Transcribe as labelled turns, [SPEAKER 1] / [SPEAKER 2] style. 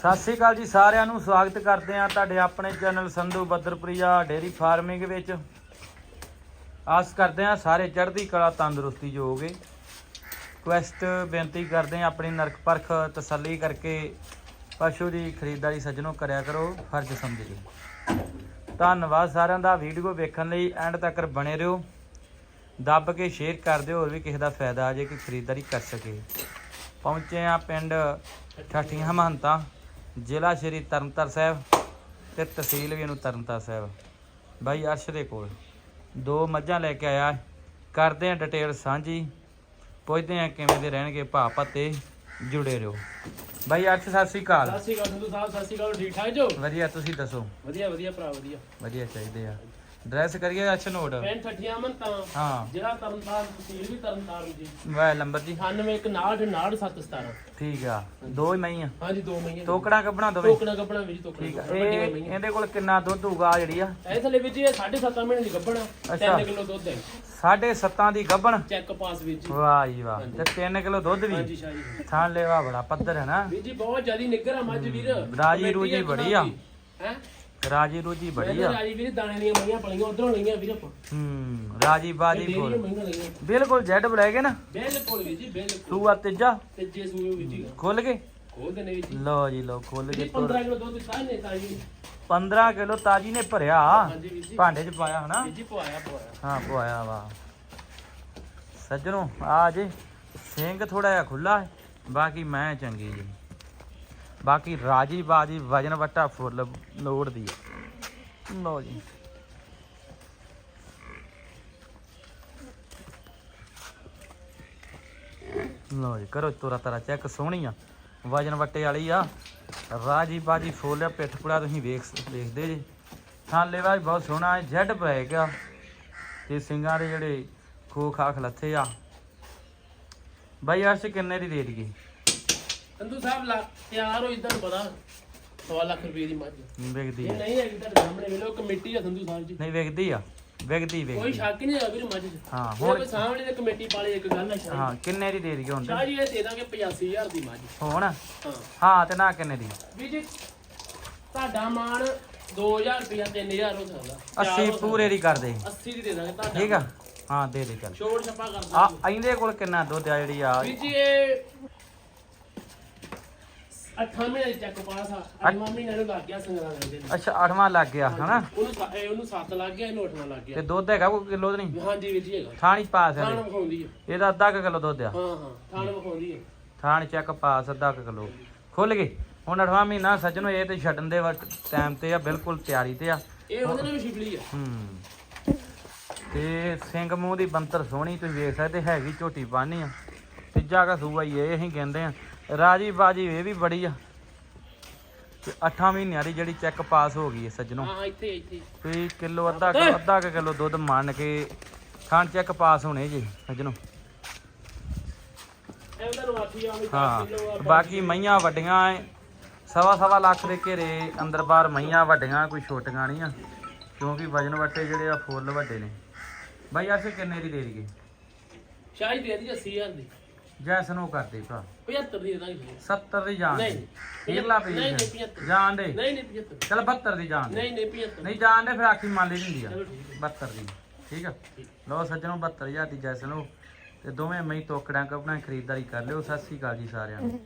[SPEAKER 1] ਸਤਿ ਸ੍ਰੀ ਅਕਾਲ ਜੀ ਸਾਰਿਆਂ ਨੂੰ, ਸਵਾਗਤ ਕਰਦੇ ਹਾਂ ਤੁਹਾਡੇ ਆਪਣੇ ਚੈਨਲ ਸੰਧੂ ਬੱਦਰਪ੍ਰਿਆ ਡੇਰੀ ਫਾਰਮਿੰਗ ਵਿੱਚ। ਆਸ ਕਰਦੇ ਹਾਂ ਸਾਰੇ ਚੜ੍ਹਦੀ ਕਲਾ ਤੰਦਰੁਸਤੀ ਜੋਗੇ ਹੋਗੇ ਕੁਐਸਟ ਬੇਨਤੀ ਕਰਦੇ ਹਾਂ ਆਪਣੀ ਨਰਕ ਪਰਖ ਤਸੱਲੀ ਕਰਕੇ ਪਸ਼ੂ ਦੀ ਖਰੀਦਦਾਰੀ ਸੱਜਣੋਂ ਕਰਿਆ ਕਰੋ, ਫਰਜ਼ ਸਮਝ ਧੰਨਵਾਦ ਸਾਰਿਆਂ ਦਾ, ਵੀਡੀਓ ਵੇਖਣ ਲਈ ਐਂਡ ਤੱਕ ਬਣੇ ਰਹੋ। ਦੱਬ ਕੇ ਸ਼ੇਅਰ ਕਰ ਦਿਓ, ਹੋਰ ਵੀ ਕਿਸੇ ਦਾ ਫਾਇਦਾ ਆ ਜੇ ਕਿ ਖਰੀਦਦਾਰੀ ਕਰ ਸਕੇ। ਪਹੁੰਚੇ ਆ ਪਿੰਡ ਠਾਠੀਆਂ ਮਹੰਤਾ ਜ਼ਿਲ੍ਹਾ ਸ਼੍ਰੀ ਤਰਨਤਾਰ ਸਾਹਿਬ ਤੇ ਤਹਿਸੀਲ ਵੀ ਇਹਨੂੰ ਤਰਨਤਾਰ ਸਾਹਿਬ। ਬਾਈ ਅਰਸ਼ ਦੇ ਕੋਲ। ਦੋ ਮੱਝਾਂ ਲੈ ਕੇ ਆਇਆ। ਕਰਦੇ ਆ ਡਿਟੇਲ ਸਾਂਝੀ। ਪੁੱਛਦੇ ਆ ਕਿਵੇਂ ਦੇ ਰਹਿਣਗੇ ਭਾ ਪੱਤੇ। ਜੁੜੇ ਰਹੋ। ਬਾਈ ਅਰਸ਼ ਸਤਿ ਸ੍ਰੀ ਅਕਾਲ।
[SPEAKER 2] ਸਤਿ ਸ਼੍ਰੀ ਅਕਾਲ ਸੰਧੂ ਸਾਹਿਬ ਸਤਿ ਸ਼੍ਰੀ ਅਕਾਲ। ਠੀਕ ਠਾਕ ਜੋ?
[SPEAKER 1] ਵਧੀਆ ਤੁਸੀਂ ਦੱਸੋ?
[SPEAKER 2] ਵਧੀਆ ਵਧੀਆ ਭਰਾ ਵਧੀਆ।
[SPEAKER 1] ਵਧੀਆ ਚਾਹੀਦੇ ਆ। ਡਰੈਸ ਕਰੀਏ ਅਰਸ਼ ਨੋਟ?
[SPEAKER 2] ਪਿੰਡ ਠੱਠੀਆਂ ਮਨ ਤਾਂ
[SPEAKER 1] ਹਾਂ।
[SPEAKER 2] ਜਿਹੜਾ ਤਰਨਤਾਰਨ ਤਹਿਸੀਲ ਵੀ ਤਰਨਤਾਰਨ ਜੀ।
[SPEAKER 1] ਮੋਬਾਈਲ ਨੰਬਰ ਜੀ।
[SPEAKER 2] 9169699717
[SPEAKER 1] ਠੀਕ ਆ। ਦੋ ਹੀ ਮਈ ਆ
[SPEAKER 2] ਹਾਂਜੀ ਦੋ ਮਹੀਨੇ
[SPEAKER 1] ਤੋਕੜਾ ਕੱਢਣਾ ਦੋਵੇਂ?
[SPEAKER 2] ਟੋਕਣਾ ਗੱਬਣਾ ਵੀ ਜੀ
[SPEAKER 1] ਠੀਕ ਆ। ਇਹ ਇਹਦੇ ਕੋਲ ਕਿੰਨਾ ਦੁੱਧ ਹੋਊਗਾ ਆਹ ਜਿਹੜੀ ਆ?
[SPEAKER 2] ਇਹ ਥਲੇ ਵੀ ਜੀ 7.5 ਮਹੀਨੇ ਦੀ ਗੱਬਣਾ
[SPEAKER 1] ਅੱਛਾ।
[SPEAKER 2] 3 ਕਿਲੋ ਦੁੱਧ ਹੈ।
[SPEAKER 1] ਸਾਢੇ ਸੱਤਾਂ ਦੀ ਗੱਭਣ?
[SPEAKER 2] ਚੈੱਕ ਪਾਸ ਵਿੱਚ ਜੀ।
[SPEAKER 1] ਵਾਹ ਜੀ ਵਾਹ। ਤੇ 3 ਕਿਲੋ ਦੁੱਧ ਵੀ?
[SPEAKER 2] ਹਾਂਜੀ ਸ਼ਾਹ ਜੀ।
[SPEAKER 1] ਥਾਂ ਲੈਵਾ ਬੜਾ ਪੱਧਰ ਹੈ ਨਾ।
[SPEAKER 2] ਵੀ ਜੀ ਬਹੁਤ ਜਿਆਦੀ ਨਿੱਗਰ ਆ ਮੱਝ ਵੀਰ।
[SPEAKER 1] ਰਾਜੀ ਰੂਜੀ ਬੜੀ ਆ।
[SPEAKER 2] ਹੈ?
[SPEAKER 1] ਰਾਜੀ ਰੂਜੀ ਬੜੀ ਆ।
[SPEAKER 2] ਰਾਜੀ ਵੀਰ ਦਾਣੇ ਦੀਆਂ ਮਈਆਂ ਪਲੀਆਂ ਉਧਰੋਂ ਲਈਆਂ ਵੀਰ ਆਪਾਂ।
[SPEAKER 1] ਹੂੰ ਰਾਜੀ ਬਾਜੀ ਫੁੱਲ ਬਿਲਕੁਲ ਜੈਡ ਬਲੈਕ ਹੈ ਨਾ?
[SPEAKER 2] ਬਿਲਕੁਲ ਵੀ ਜੀ ਬਿਲਕੁਲ।
[SPEAKER 1] ਤੂੰ ਆ ਤੀਜਾ?
[SPEAKER 2] ਤੇ ਜੇ ਸੂਏ ਵੀ ਜੀ।
[SPEAKER 1] ਖੁੱਲ ਕੇ।
[SPEAKER 2] ਖੋਲਦੇ ਨੇ ਵੀ ਜੀ।
[SPEAKER 1] ਲਓ ਜੀ ਲਓ ਖੁੱਲ ਤੁਰ
[SPEAKER 2] 15 ਕਿਲੋ ਦੁੱਧ ਦਿੱਤਾ ਨੇ ਤਾਂ ਜੀ।
[SPEAKER 1] 15 ਕਿਲੋ ਤਾਜੀ ਨੇ ਭਰਿਆ। ਭਾਂਡੇ 'ਚ ਪਾਇਆ ਹਨਾ?
[SPEAKER 2] ਜੀ ਪਵਾਇਆ ਪਵਾਇਆ।
[SPEAKER 1] ਹਾਂ ਪਵਾਇਆ ਵਾ। ਸੱਜਣੋ ਆ ਜੇ। ਸਿੰਘ ਥੋੜਾ ਜਿਹਾ ਖੁੱਲਾ ਹੈ। ਬਾਕੀ ਮੈਂ ਚੰਗੀ ਜੀ। ਬਾਕੀ ਰਾਜੀ ਬਾਜੀ ਵਜਨ ਵਟਾ ਫੁੱਲ ਲੋੜ ਦੀ ਹੈ ਲਓ ਜੀ। ਲਓ ਜੀ ਕਰੋ ਤੋਰਾ ਤਾਰਾ ਚੈੱਕ ਸੋਹਣੀ ਆ। ਵਜਨ ਵਟੇ ਵਾਲੀ ਆ। ਰਾਜੀ ਬਾਜੀ ਫੁੱਲ ਆ ਪਿੱਠ ਪੁੜਾ ਤੁਸੀਂ ਵੇਖ ਦੇਖਦੇ ਜੀ। ਥਾਲੇ ਵਾ ਵੀ ਬਹੁਤ ਸੋਹਣਾ ਹੈ ਜੈਡ ਬਲੈਕ ਆ। ਤੇ ਸਿੰਘਾਂ ਦੇ ਜਿਹੜੇ ਖਾਖ ਲੱਥੇ ਆ। ਬਾਈ ਅਰਸ਼ ਕਿੰਨੇ ਦੀ ਦੇ ਦਈਏ
[SPEAKER 2] ਸੰਧੂ ਸਾਹਿਬ ਲਾ ਤਿਆਰ ਹੋ ਇਦਾਂ ਪਤਾ 100 ਲੱਖ ਰੁਪਏ ਦੀ ਮੱਝ।
[SPEAKER 1] ਵਿਕਦੀ
[SPEAKER 2] ਇਹ
[SPEAKER 1] ਆ।
[SPEAKER 2] ਨਹੀਂ ਹੈਗੀ ਤੁਹਾਡੇ ਸਾਹਮਣੇ ਵੇਲੋ ਕਮੇਟੀ ਆ ਸੰਧੂ ਸਾਹਿਬ ਜੀ।
[SPEAKER 1] ਨਹੀਂ ਵਿਕਦੀ ਆ। ਵਿਕਦੀ
[SPEAKER 2] ਕੋਈ
[SPEAKER 1] ਵਿਕਦੀ
[SPEAKER 2] ਸ਼ੱਕ ਨਹੀਂ ਹੈ ਵੀਰ ਮੱਝ 'ਚ।
[SPEAKER 1] ਹਾਂ
[SPEAKER 2] ਹੁਣ
[SPEAKER 1] ਹੁਣ
[SPEAKER 2] ਸਾਹਮਣੇ ਦੇ ਕਮੇਟੀ ਵਾਲੇ ਇੱਕ ਗੱਲ ਹੈ ਸ਼ਾਹ
[SPEAKER 1] ਹਾਂ ਕਿੰਨੇ ਦੀ ਦੇ ਦਈਏ ਹੁਣ?
[SPEAKER 2] ਸ਼ਾਹ ਜੀ ਇਹ ਦੇ ਦਾਂਗੇ 85000 ਦੀ ਮੱਝ।
[SPEAKER 1] ਹੁਣ?
[SPEAKER 2] ਹਾਂ।
[SPEAKER 1] ਹਾਂ ਤੇ ਨਾ ਕਿੰਨੇ ਦੀ?
[SPEAKER 2] ਵੀ ਜੀ ਤੁਹਾਡਾ ਮਾਨ 2000 ਰੁਪਇਆ 3000 ਹੋ ਸਕਦਾ।
[SPEAKER 1] 80 ਪੂਰੇ ਦੀ ਕਰ ਦੇ
[SPEAKER 2] 80 ਦੀ ਦੇ ਦਾਂਗੇ ਤੁਹਾਡਾ
[SPEAKER 1] ਠੀਕ ਆ? ਹਾਂ ਦੇ ਦੇ ਚੱਲ।
[SPEAKER 2] ਛੋੜ ਛੱਪਾ ਕਰ
[SPEAKER 1] ਆ ਇਹਦੇ ਕੋਲ ਕਿੰਨਾ ਦੁੱਧ ਆ ਜਿਹੜੀ ਆ?
[SPEAKER 2] ਵੀ ਜੀ ਇਹ ਅੱਠਾਂ ਮਹੀਨੇ ਚੈੱਕ ਪਾਸ ਆ ਅੱਠਵਾਂ ਮਹੀਨੇ ਨੂੰ ਲੱਗ ਗਿਆ ਸੰਗਰਾਂ ਲੈਂਦੇ ਨੇ
[SPEAKER 1] ਅੱਛਾ 8ਵਾਂ ਲੱਗ ਗਿਆ ਹਨਾ?
[SPEAKER 2] ਉਹਨੂੰ ਸੱਤ- ਇਹ ਉਹਨੂੰ 7 ਲੱਗ ਗਿਆ ਇਹਨੂੰ 8ਵਾਂ ਲੱਗ
[SPEAKER 1] ਤੇ
[SPEAKER 2] ਗਿਆ
[SPEAKER 1] ਦੁੱਧ ਹੈਗਾ ਕੋਈ ਕਿਲੋ ਤੇ ਨਹੀਂ?
[SPEAKER 2] ਹਾਂਜੀ ਵੀਰ ਜੀ ਹੈਗਾ।
[SPEAKER 1] ਥਾਣੀ ਪਾਸ ਹੈ
[SPEAKER 2] ਥਾਣ
[SPEAKER 1] ਇਹਦੇ।
[SPEAKER 2] ਵਿਖਾਉਂਦੀ ਹੈ
[SPEAKER 1] ਇਹਦਾ ਅੱਧਾ ਕੁ ਕਿਲੋ ਦੁੱਧ ਆ।
[SPEAKER 2] ਹਾਂ ਹਾਂ ਥਾਣ ਵਿਖਾਉਂਦੀ ਹੈ
[SPEAKER 1] ਥਾਣ ਚੈੱਕ ਪਾਸ ਅੱਧਾ ਕੁ ਕਿਲੋ। ਖੁੱਲ ਗਏ ਹੁਣ 8ਵਾਂ ਮਹੀਨਾ ਸੱਜਣੋ ਇਹ ਤੇ ਛੱਡਣ ਦੇ ਟਾਈਮ ਤੇ ਆ ਬਿਲਕੁਲ ਤਿਆਰੀ ਤੇ ਆ।
[SPEAKER 2] ਇਹ ਉਹਦੇ ਨਾਲ ਵੀ ਛਿਪਲੀ ਆ।
[SPEAKER 1] ਹੂੰ। ਤੇ ਸਿੰਘ ਮੂੰਹ ਦੀ ਬੰਤਰ ਸੋਹਣੀ ਤੁਸੀਂ ਵੇਖ ਸਕਦੇ ਹੈਗੀ ਝੋਟੀ ਪਾਣੀ ਆ। ਤੀਜਾ ਕਾ ਸੂਆ ਹੀ ਇਹ ਅਸੀਂ ਕਹਿੰਦੇ ਆ। ਰਾਜੀ ਬਾਜੀ ਇਹ ਵੀ ਬੜੀ ਆ। ਤੇ 8 ਮਹੀਨਿਆਂ ਦੀ ਜਿਹੜੀ ਚੈੱਕ ਪਾਸ ਹੋ ਗਈ ਹੈ ਸੱਜਣੋ।
[SPEAKER 2] ਹਾਂ ਇੱਥੇ ਇੱਥੇ।
[SPEAKER 1] ਤੇ ਕਿਲੋ ਅੱਧਾ ਕਿਲੋ ਅੱਧਾ ਕੁ ਕਿਲੋ ਦੁੱਧ ਮੰਨ ਕੇ ਖਾਣ ਚੈੱਕ ਪਾਸ ਹੋਣੇ ਜੀ ਸੱਜਣੋ।
[SPEAKER 2] ਇਹ ਉਹਨਾਂ ਨੂੰ ਆਖੀ ਆ ਵੀ 10
[SPEAKER 1] ਹਾਂ ਬਾਕੀ ਮਈਆਂ ਵੱਡੀਆਂ ਐ ਸਵਾ ਸਵਾ ਲੱਖ ਦੇ ਘੇਰੇ ਅੰਦਰ ਬਾਹਰ ਮਈਆਂ ਵੱਡੀਆਂ ਕੋਈ ਛੋਟੀਆਂ ਨਹੀਂ ਆ। ਕਿਉਂਕਿ ਵਜਨ ਵੱਟੇ ਜਿਹੜੇ ਆ ਫੁੱਲ ਵੱਡੇ ਨੇ। ਬਾਈ ਅਸੀਂ ਕਿੰਨੇ ਦੀ ਦੇ ਦਈਏ?
[SPEAKER 2] ਸ਼ਾਇਦ ਦੇ ਦੀ 80000 ਦੀ।
[SPEAKER 1] ਜੈਸਨ ਉਹ ਕਰਦੇ ਭਰਾ।
[SPEAKER 2] 75 ਦੀ ਦੇ ਦਾਂਗੇ
[SPEAKER 1] 70 ਦੀ ਜਾਣ
[SPEAKER 2] ਨਹੀਂ।
[SPEAKER 1] ਦੇ। ਫੇਰਲਾ ਪਈ
[SPEAKER 2] ਨਹੀਂ, ਨਹੀਂ, 75
[SPEAKER 1] ਜਾਣ ਦੇ।
[SPEAKER 2] ਨਹੀਂ ਨਹੀਂ 75
[SPEAKER 1] ਚਲ 72 ਦੀ ਜਾਣ ਦੇ।
[SPEAKER 2] ਨਹੀਂ ਨਹੀਂ 75
[SPEAKER 1] ਨਹੀਂ ਜਾਣ ਦੇ ਫਿਰ ਆਖੀ ਮੰਨ ਲਈ ਹੁੰਦੀ ਆ।
[SPEAKER 2] ਚਲੋ ਠੀਕ ਹੈ।
[SPEAKER 1] 72 ਦੀ। ਠੀਕ ਆ? ਲਓ ਸੱਜਣੋ 72000 ਦੀ ਜੈਸਨ ਉਹ ਤੇ ਦੋਵੇਂ ਮਈ ਤੋਕੜਾਂ ਕਪਣਾ ਖਰੀਦਦਾਰੀ ਕਰ ਲਿਓ। ਸਤਿ ਸ੍ਰੀ ਅਕਾਲ ਜੀ ਸਾਰਿਆਂ ਨੂੰ।